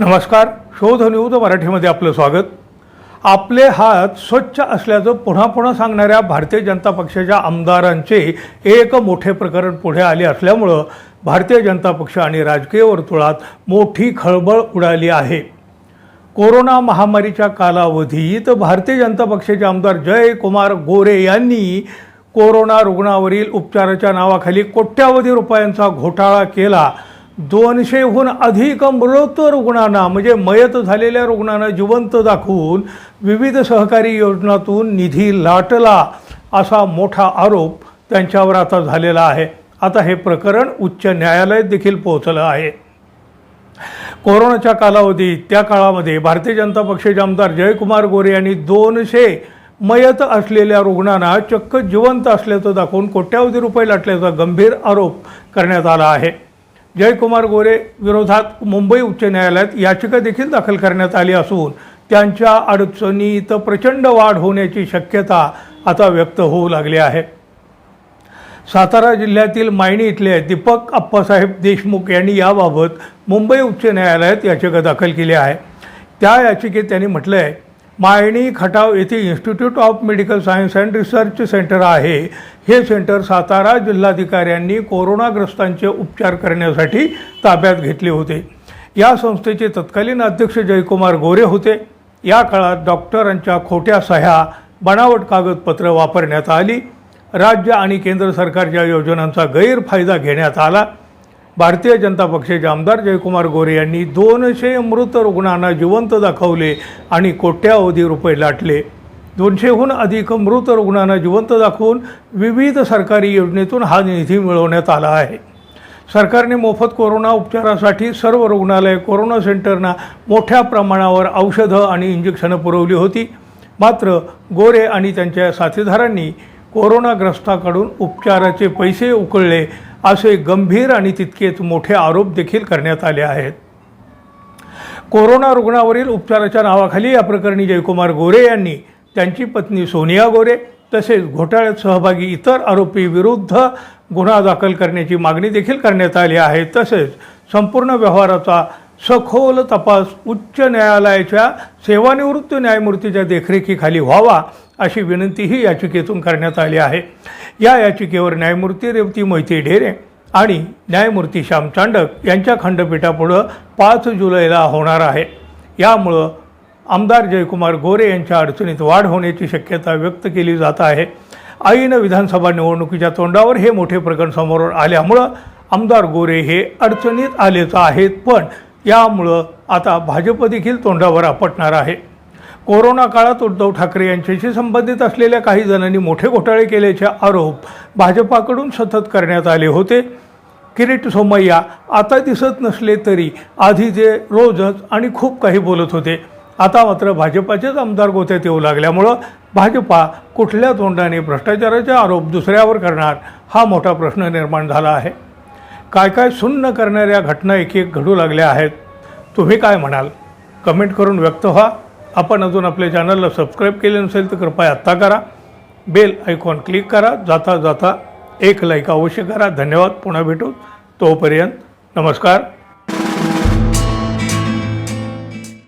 नमस्कार शोध न्यूज मराठीमध्ये आपलं स्वागत. आपले हात स्वच्छ असल्याचं पुन्हा पुन्हा सांगणाऱ्या भारतीय जनता पक्षाच्या आमदारांचे एक मोठे प्रकरण पुढे आले असल्यामुळं भारतीय जनता पक्ष आणि राजकीय वर्तुळात मोठी खळबळ उडाली आहे. कोरोना महामारीच्या कालावधीत भारतीय जनता पक्षाचे आमदार जयकुमार गोरे यांनी कोरोना रुग्णावरील उपचाराच्या नावाखाली कोट्यावधी रुपयांचा घोटाळा केला. दोनशेहून अधिक मृत रुग्णांना म्हणजे मयत झालेल्या रुग्णांना जिवंत दाखवून विविध सहकारी योजनातून निधी लाटला असा मोठा आरोप त्यांच्यावर आता झालेला आहे. आता हे प्रकरण उच्च न्यायालयात देखील पोहोचलं आहे. कोरोनाच्या कालावधीत त्या काळामध्ये भारतीय जनता पक्षाचे आमदार जयकुमार गोरे यांनी दोनशे मयत असलेल्या रुग्णांना चक्क जिवंत असल्याचं दाखवून कोट्यावधी रुपये लाटल्याचा गंभीर आरोप करण्यात आला आहे. जयकुमार गोरे विरोधात मुंबई उच्च न्यायालयात याचिका देखील दाखल करण्यात आली असून त्यांच्या अडचणीत प्रचंड वाढ होण्याची शक्यता आता व्यक्त होऊ लागली आहे. सातारा जिल्ह्यातील मायणी इथले दीपक अप्पासाहेब देशमुख यांनी याबाबत मुंबई उच्च न्यायालयात याचिका दाखल केली आहे. त्या याचिकेत त्यांनी म्हटलं आहे मायणी खटाव येथे institute of medical science and research centre आहे. हे सेंटर सातारा जिल्हाधिकाऱ्यांनी कोरोनाग्रस्तांचे उपचार करण्यासाठी ताब्यात घेतले होते. या संस्थेचे तत्कालीन अध्यक्ष जयकुमार गोरे होते. या काळात डॉक्टरांच्या खोट्या सह्या बनावट कागदपत्र वापरण्यात आली. राज्य आणि केंद्र सरकारच्या योजनांचा गैरफायदा घेण्यात आला. भारतीय जनता पक्षाचे आमदार जयकुमार गोरे यांनी दोनशे मृत रुग्णांना जिवंत दाखवले आणि कोट्यावधी रुपये लाटले. दोनशेहून अधिक मृत रुग्णांना जिवंत दाखवून विविध सरकारी योजनेतून हा निधी मिळवण्यात आला आहे. सरकारने मोफत कोरोना उपचारासाठी सर्व रुग्णालय कोरोना सेंटरना मोठ्या प्रमाणावर औषधं आणि इंजेक्शनं पुरवली होती. मात्र गोरे आणि त्यांच्या साथीदारांनी कोरोनाग्रस्ताकडून उपचाराचे पैसे उकळले असे गंभीर आणि तितकेच मोठे आरोप देखील करण्यात आले आहेत. कोरोना रुग्णावरील उपचाराच्या नावाखाली या प्रकरणी जयकुमार गोरे यांनी त्यांची पत्नी सोनिया गोरे तसेच घोटाळ्यात सहभागी इतर आरोपी विरुद्ध गुन्हा दाखल करण्याची मागणी देखील करण्यात आली आहे. तसेच संपूर्ण व्यवहाराचा सखोल तपास उच्च न्यायालयाच्या सेवानिवृत्त न्यायमूर्तीच्या देखरेखीखाली व्हावा अशी विनंतीही याचिकेतून करण्यात आली आहे. या याचिकेवर न्यायमूर्ती रेवती मोहिते ढेरे आणि न्यायमूर्ती श्याम चांडक यांच्या खंडपीठापुढं पाच जुलैला होणार आहे. यामुळं आमदार जयकुमार गोरे यांच्या अडचणीत वाढ होण्याची शक्यता व्यक्त केली जात आहे. आईनं विधानसभा निवडणुकीच्या तोंडावर हे मोठे प्रकरण समोर आल्यामुळं आमदार गोरे हे अडचणीत आलेच आहेत पण यामुळं आता भाजप देखील तोंडावर आपटणार आहे. कोरोना काळात उद्धव ठाकरे यांच्याशी संबंधित असलेल्या काही जणांनी मोठे घोटाळे केल्याचे आरोप भाजपाकडून सतत करण्यात आले होते. किरीट सोमय्या आता दिसत नसले तरी आधी जे रोजच आणि खूप काही बोलत होते आता मात्र भाजपाचेच आमदार गोत्यात येऊ लागल्यामुळं भाजपा कुठल्या तोंडाने भ्रष्टाचाराचे आरोप दुसऱ्यावर करणार हा मोठा प्रश्न निर्माण झाला आहे. काय काय सुन्न करणाऱ्या घटना एक एक घडू लागल्या आहेत तुम्ही काय म्हणाल? कमेंट करून व्यक्त व्हा. आपण अजून आपल्या चॅनलला सबस्क्राईब केले नसेल तर कृपया आत्ता करा. बेल आयकॉन क्लिक करा. जाता जाता एक लाईक अवश्य करा. धन्यवाद. पुन्हा भेटू. तोपर्यंत नमस्कार.